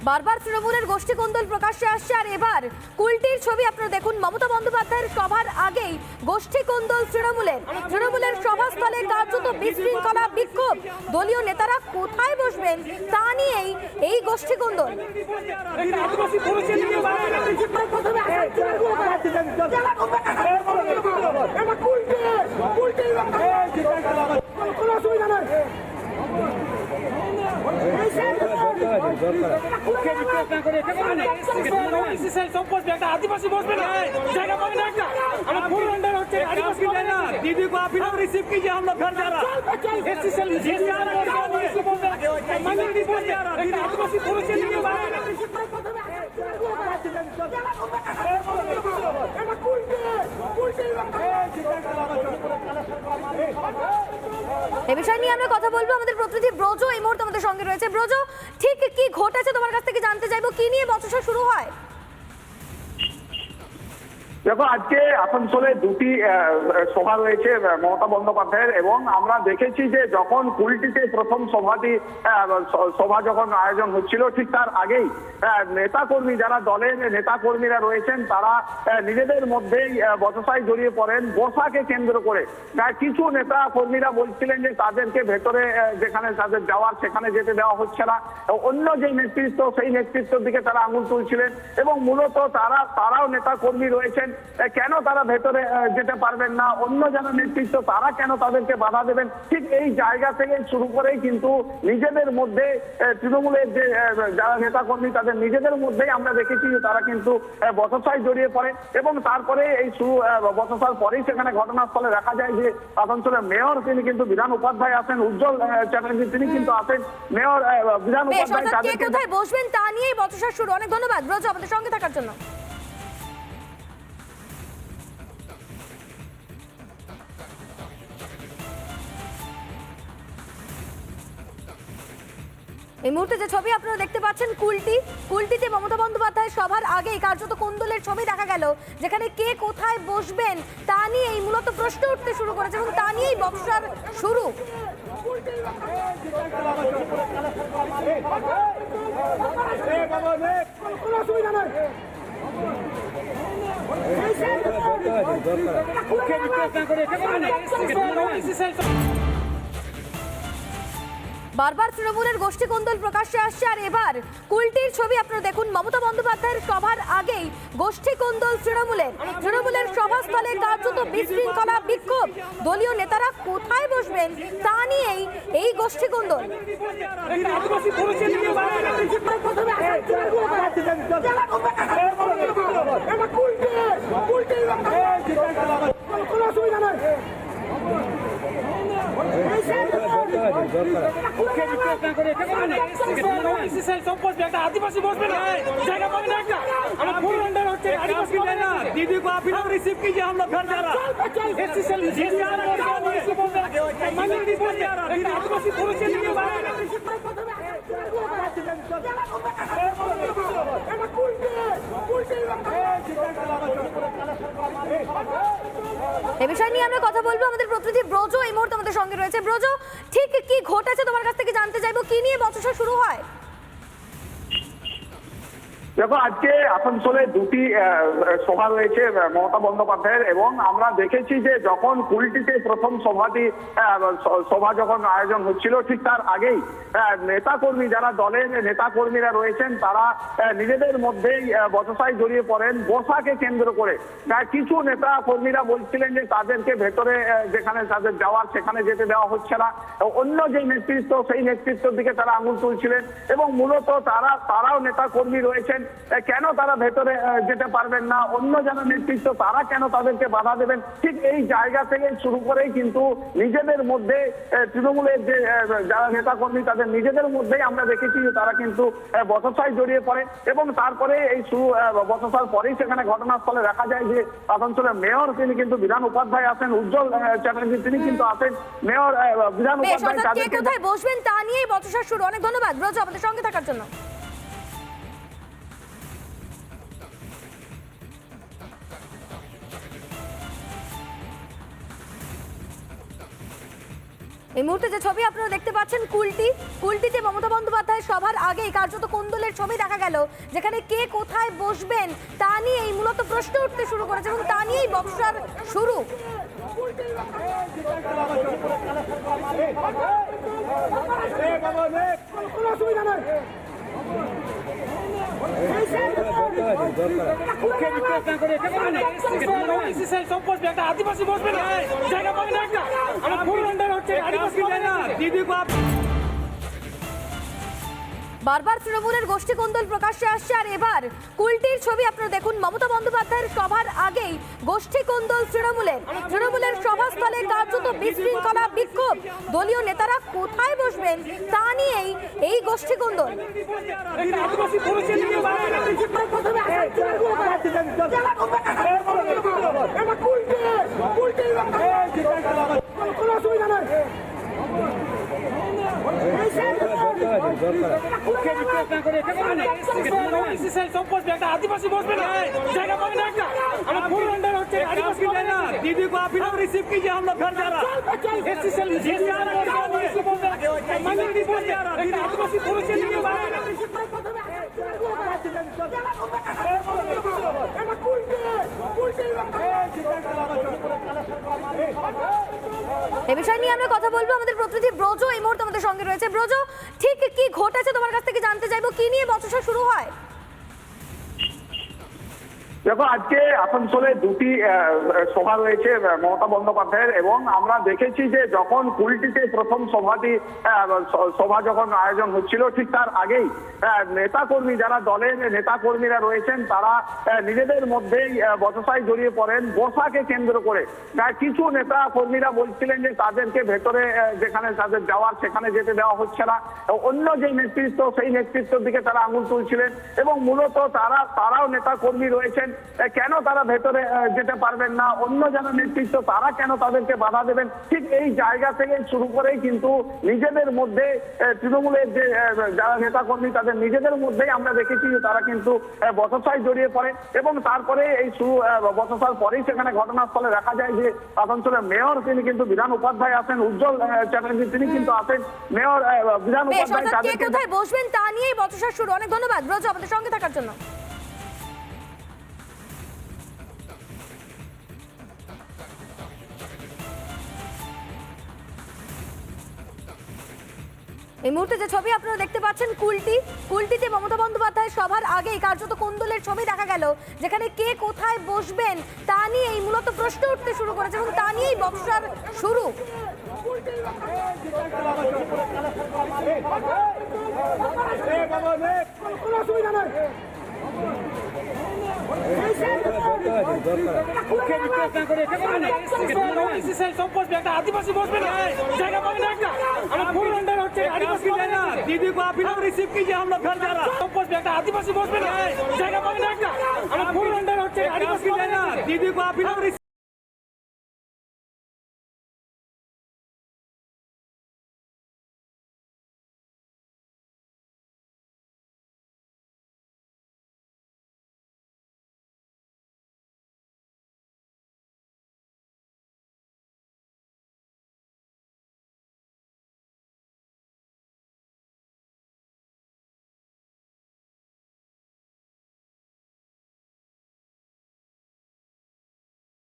বারবার তৃণমূলের গোষ্ঠী কোন্দল প্রকাশ্যে আসছে আর এবার কুলটির ছবি আপনারা দেখুন মমতা বন্দ্যোপাধ্যায়ের সভার আগেই গোষ্ঠী কোন্দল তৃণমূলের তৃণমূলের সভাস্থলে কার্যত বিশৃঙ্খলা বিক্ষোভ দলীয় নেতারা কোথায় বসবেন তা নিয়েই এই গোষ্ঠী কোন্দল আদিবাসী পুরুষের দিকে আদিবাসী বসবে না জায়গা পাবে না একটা আমার ফুল अंडर হচ্ছে আদিবাসী পাবে না दीदी को आप लोग रिसीव कीजिए हम लोग घर जा रहा एससी सेल এ বিষয় নিয়ে আমরা কথা বলব আমাদের প্রতিনিধি ব্রজ এই মুহূর্তে আমাদের সঙ্গে রয়েছে। ব্রজ, ঠিক কি ঘটেছে? তোমার কাছ থেকে জানতে চাইব। কি নিয়ে বচসা শুরু হয়? দেখো, আজকে আসানসোলে দুটি সভা রয়েছে মমতা বন্দ্যোপাধ্যায়ের, এবং আমরা দেখেছি যে যখন কুলটিতে প্রথম সভাটি সভা যখন আয়োজন হচ্ছিল, ঠিক তার আগেই নেতাকর্মী যারা দলের নেতাকর্মীরা রয়েছেন, তারা নিজেদের মধ্যেই বচসায় জড়িয়ে পড়েন, বসাকে কেন্দ্র করে। কিছু নেতা কর্মীরা বলছিলেন যে তাদেরকে ভেতরে যেখানে তাদের যাওয়ার, সেখানে যেতে দেওয়া হচ্ছে না। অন্য যে নেতৃত্ব, সেই নেতৃত্বের দিকে তারা আঙুল তুলছিলেন, এবং মূলত তারা, তারাও নেতা কর্মী রয়েছেন কেন তারা ভেতরে যেতে পারবেন না? অন্য যারা নেতৃত্ব তারা কেন তাদেরকে বাধা দেবেন? ঠিক এই জায়গা থেকে শুরু করেই কিন্তু নিজেদের মধ্যে তৃণমূলের যে যারা নেতা কর্মী তাদের নিজেদের মধ্যেই আমরা দেখেছি যে তারা কিন্তু আহ, বচসায় জড়িয়ে পড়ে। এবং তারপরে এই শুরু আহ, বচসার পরেই সেখানে ঘটনাস্থলে দেখা যায় যে আসানসোলের মেয়র তিনি কিন্তু বিধান উপাধ্যায় আছেন উজ্জ্বল চ্যাটার্জি তিনি কিন্তু আছেন। মেয়র বিধান উপাধ্যায় কোথায় বসবেন তা নিয়েই বচসা শুরু। অনেক ধন্যবাদ ব্রজ আমাদের সঙ্গে থাকার জন্য। এই মুহূর্তে যে ছবি আপনারা দেখতে পাচ্ছেন, কুলটি, কুলটিতে মমতা বন্দ্যোপাধ্যায় সভার আগেই কার্যত কোন্দলের ছবি দেখা গেল, যেখানে কে কোথায় বসবেন তা নিয়েই মূলত প্রশ্ন উঠতে শুরু করেছে এবং তা নিয়েই বক্সার শুরু। বারবার তৃণমূলের গোষ্ঠী কোন্দল প্রকাশ্যে আসছে আর এবার কুলটির ছবি আপনারা দেখুন। মমতা বন্দ্যোপাধ্যায়ের সভার আগেই গোষ্ঠী কোন্দল তৃণমূলের। তৃণমূলের সভাস্থলে কার্যত বিশৃঙ্খলা, বিক্ষোভ। দলীয় নেতারা কোথায় বসবেন তা নিয়েই এই গোষ্ঠী কোন্দল। আদিবাসী পুরুষের দিকে আদিবাসী বসবে না জায়গা পাবে না একটা আমার ফুল अंडर হচ্ছে আদিবাসী পাবে না दीदी को आप लोग रिसीव कीजिए हम लोग घर जा रहा एससी सेल जेसी आ रहा है मंदिर नहीं पहुंच जा रहा दीदी आदिवासी पुरुष के लिए এ বিষয় নিয়ে আমরা কথা বলব। আমাদের প্রতিনিধি ব্রজ এই মুহূর্তে আমাদের সঙ্গে রয়েছে। ব্রজ, ঠিক কি ঘটেছে? তোমার কাছ থেকে জানতে চাইব। কি নিয়ে বছর শুরু হয়? দেখো, আজকে আসানসোলে দুটি সভা রয়েছে মমতা বন্দ্যোপাধ্যায়ের, এবং আমরা দেখেছি যে যখন কুলটিতে প্রথম সভাটি সভা যখন আয়োজন হচ্ছিল, ঠিক তার আগেই নেতাকর্মী যারা দলের নেতাকর্মীরা রয়েছেন, তারা নিজেদের মধ্যেই বচসায় জড়িয়ে পড়েন বসাকে কেন্দ্র করে। কিছু নেতা কর্মীরা বলছিলেন যে তাদেরকে ভেতরে যেখানে তাদের যাওয়ার, সেখানে যেতে দেওয়া হচ্ছে না। অন্য যে নেতৃত্ব, সেই নেতৃত্বের দিকে তারা আঙুল তুলছিলেন, এবং মূলত তারা, তারাও নেতা কর্মী রয়েছেন কেন তারা ভেতরে যেতে পারবেন না? অন্য যারা নেতৃত্ব তারা কেন তাদেরকে বাধা দেবেন? ঠিক এই জায়গা থেকে শুরু করেই কিন্তু নিজেদের মধ্যে তৃণমূলের যে যারা নেতা কর্মী তাদের নিজেদের মধ্যেই আমরা দেখেছি যে তারা কিন্তু আহ, বচসায় জড়িয়ে পড়ে। এবং তারপরে এই শুরু আহ, বচসার পরেই সেখানে ঘটনাস্থলে দেখা যায় যে আসানসোলের মেয়র তিনি কিন্তু বিধান উপাধ্যায় আসেন উজ্জ্বল চ্যাটার্জি তিনি কিন্তু আসেন মেয়র বিধান উপাধ্যায় কোথায় বসবেন তা নিয়েই বচসা শুরু। অনেক ধন্যবাদ ব্রজ আমাদের সঙ্গে থাকার জন্য। এই মুহূর্তে যে ছবি আপনারা দেখতে পাচ্ছেন কুলটি কুলটিতে মমতা বন্দ্যোপাধ্যায় সবার আগে কার্যত কোন্দলের ছবি দেখা গেল যেখানে কে কোথায় বসবেন তা নিয়ে এই মূলত প্রশ্ন উঠতে শুরু করেছে এবং তা নিয়েই বক্সার শুরু সব বসবে একটা আদিবাসী বসবে না। জায়গা পাবে না একটা। আমার ফুল হচ্ছে আদিবাসী দিদি কো বারবার তৃণমূলের গোষ্ঠী কোন্দল প্রকাশ্যে আসছে আর এবার কুলটির ছবি আপনারা দেখুন। মমতা বন্দ্যোপাধ্যায়ের সভার আগেই গোষ্ঠী কোন্দল তৃণমূলের। তৃণমূলের সভাস্থলে কার্যত বিশৃঙ্খলা বিক্ষোভ। দলীয় নেতারা কোথায় বসবেন তা নিয়েই এই গোষ্ঠী কোন্দল। মুখে বিক্রয় না করে এটা করবে না। এসএসএল সম্পদ একটা আদিবাসী বসবে না। জায়গা পাবে না একটা। আমার ফুল আন্ডার হচ্ছে আদিবাসী বলে না। दीदी को आप ही लोग रिसीव कीजिए हम लोग घर जा रहा एसएसएल एसएसएल माइनॉरिटी बोल जा रहा दीदी आदिवासी पुरुष के लिए बाहर प्रथम এ বিষয় নিয়ে আমরা কথা বলব আমাদের প্রতিনিধি ব্রজ এই মুহূর্তে আমাদের সঙ্গে রয়েছে। ব্রজ, ঠিক কি ঘটেছে? তোমার কাছ থেকে জানতে চাইব। কি নিয়ে বচসা শুরু হয়? দেখো, আজকে আসানসোলে দুটি সভা রয়েছে মমতা বন্দ্যোপাধ্যায়ের, এবং আমরা দেখেছি যে যখন কুলটিতে প্রথম সভাটি সভা যখন আয়োজন হচ্ছিল, ঠিক তার আগেই নেতাকর্মী যারা দলের নেতাকর্মীরা রয়েছেন, তারা নিজেদের মধ্যেই বচসায় জড়িয়ে পড়েন, বসাকে কেন্দ্র করে। কিছু নেতা কর্মীরা বলছিলেন যে তাদেরকে ভেতরে যেখানে তাদের যাওয়ার, সেখানে যেতে দেওয়া হচ্ছে না। অন্য যে নেতৃত্ব, সেই নেতৃত্বের দিকে তারা আঙুল তুলছিলেন, এবং মূলত তারা, তারাও নেতা কর্মী রয়েছেন কেন তারা ভেতরে যেতে পারবেন না? অন্য যারা নেতৃত্ব তারা কেন তাদেরকে বাধা দেবেন? ঠিক এই জায়গা থেকে শুরু করেই কিন্তু নিজেদের মধ্যে তৃণমূলের যে যারা নেতা কর্মী তাদের নিজেদের মধ্যেই আমরা দেখেছি যে তারা কিন্তু আহ, বচসায় জড়িয়ে পড়ে। এবং তারপরে এই শুরু আহ, বচসার পরেই সেখানে ঘটনাস্থলে দেখা যায় যে আসানসোলের মেয়র তিনি কিন্তু বিধান উপাধ্যায় আসেন উজ্জ্বল চ্যাটার্জি তিনি কিন্তু আসেন মেয়র বিধান উপাধ্যায় বসবেন তা নিয়েই বচসা শুরু। অনেক ধন্যবাদ ব্রজ আমাদের সঙ্গে থাকার জন্য। এই মুহূর্তে যে ছবি আপনারা দেখতে পাচ্ছেন কুলটি কুলটিতে মমতা বন্দ্যোপাধ্যায় সভার আগেই কার্যত কুন্দলের ছবি দেখা গেল যেখানে কে কোথায় বসবেন তা নিয়ে এই মূলত প্রশ্ন উঠতে শুরু করেছে এবং তা নিয়েই বক্সার শুরু বসবে একটা আদিবাসী বসবে না জায়গা পাবে না একটা আমার ফুল রন্ডার হচ্ছে আদিবাসী दीदी को आप ही लोग रिसीव कीजिए हम लोग घर जा रहा सब कुछ बेटा आदिवासी बोस में जाएगा पानी जाएगा हमारा फूल अंडर होते आदिवासी दीदी को आप ही लोग